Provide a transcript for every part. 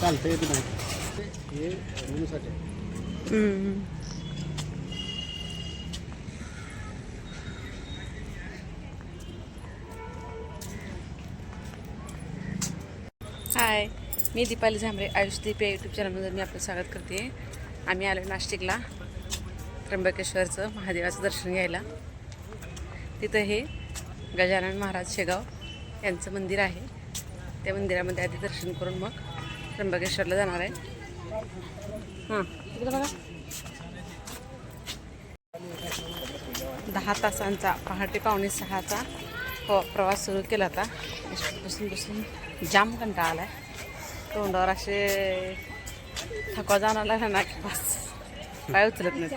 चालतं येत नाही? हे आहे. हाय मी दीपाली झांबरे आयुष दीप या यूट्यूब चॅनलमध्ये मी आपलं स्वागत करते. आम्ही आलो नाशिकला त्र्यंबकेश्वरचं महादेवाचं दर्शन घ्यायला. तिथं हे गजानन महाराज शेगाव यांचं मंदिर आहे. त्या मंदिरामध्ये आधी दर्शन करून मग त्र्यंबकेश्वरला जाणार आहे. हां. बघा. दहा तासांचा पहाटे पावणे सहाचा हो प्रवास सुरू केला होता बसून बसून. जाम कंटाळा आला आहे तोंडावर असे थकवा जाऊन आला ना की बस. काय उचलत नाही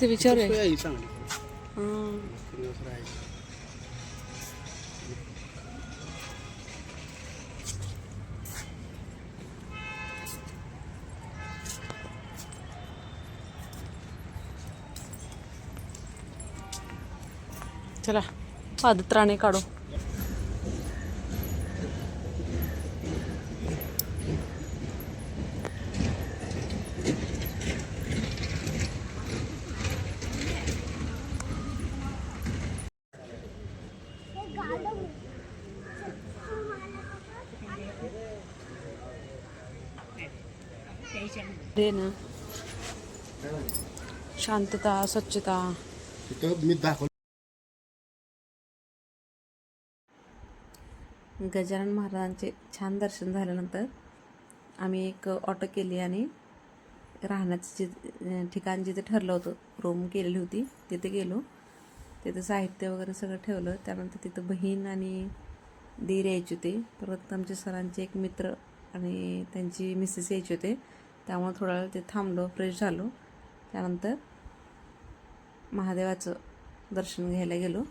ते विचारूया सोय आहे ही चांगली हां. दिवस राहायचं. चला पादत्राणे काढू हे ना शांतता स्वच्छता. मी दाखवलं. गजानन महाराजांचे छान दर्शन झाल्यानंतर आम्ही एक ऑटो केली आणि राहण्याचं जे ठिकाण जिथे ठरलं होतं रूम केलेली होती तिथे गेलो. तिथं साहित्य वगैरे सगळं ठेवलं. त्यानंतर तिथं बहीण आणि दीर यायचे होते. परत आमचे सरांचे एक मित्र आणि त्यांची मिसेस यायचे होते. त्यामुळे थोडा वेळ ते थांबलो फ्रेश झालो. त्यानंतर महादेवाचं दर्शन घ्यायला गेलो.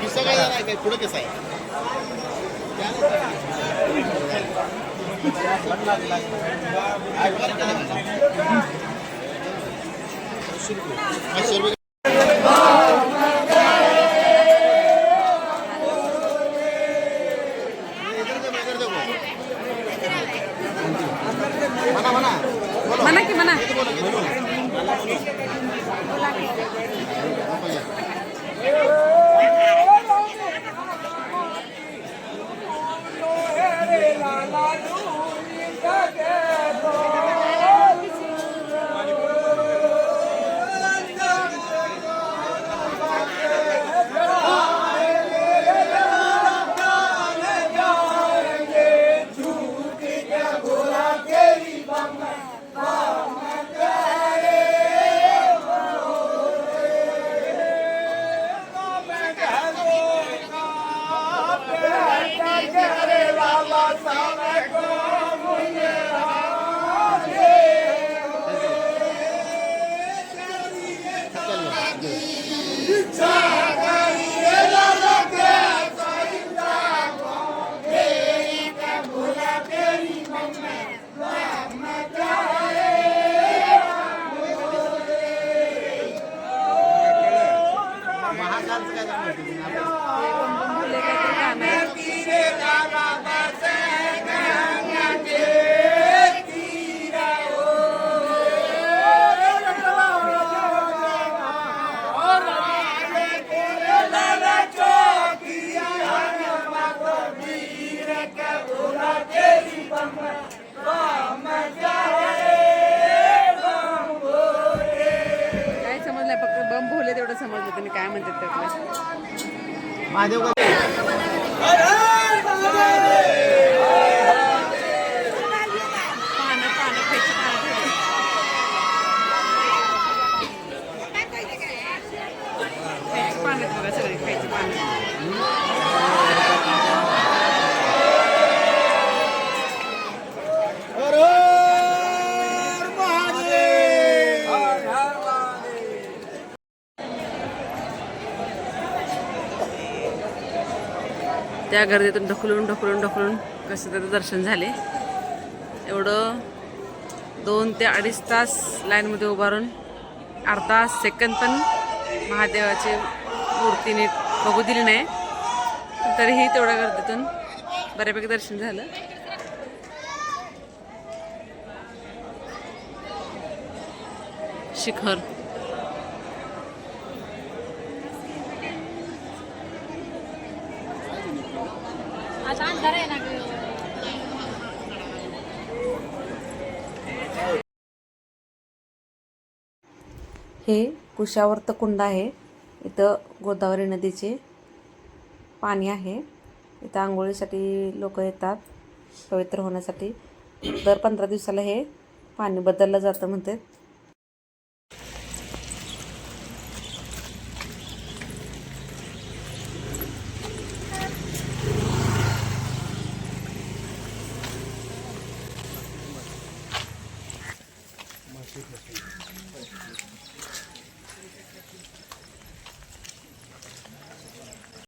किस्सा काय झाला काय पुढं कसं आहे মানা কি মানা? বলো महाकालचं काय तेवढं समजलं तुम्ही काय म्हणतात त्यातलं? महादेव! त्या गर्दीतून ढकलून ढकलून ढकलून कसं त्याचं दर्शन झाले. एवढं दोन ते अडीच तास लाईनमध्ये उभारून अर्धा सेकंद पण महादेवाची मूर्ती नीट बघू दिली नाही. तरीही तेवढ्या गर्दीतून बऱ्यापैकी दर्शन झालं. शिखर आता अंधार आहे ना ग हे कुशावर्त कुंड आहे. इथं गोदावरी नदीचे पाणी आहे. इथं आंघोळीसाठी लोक येतात पवित्र होण्यासाठी. दर पंधरा दिवसाला हे पाणी बदललं जातं म्हणतात.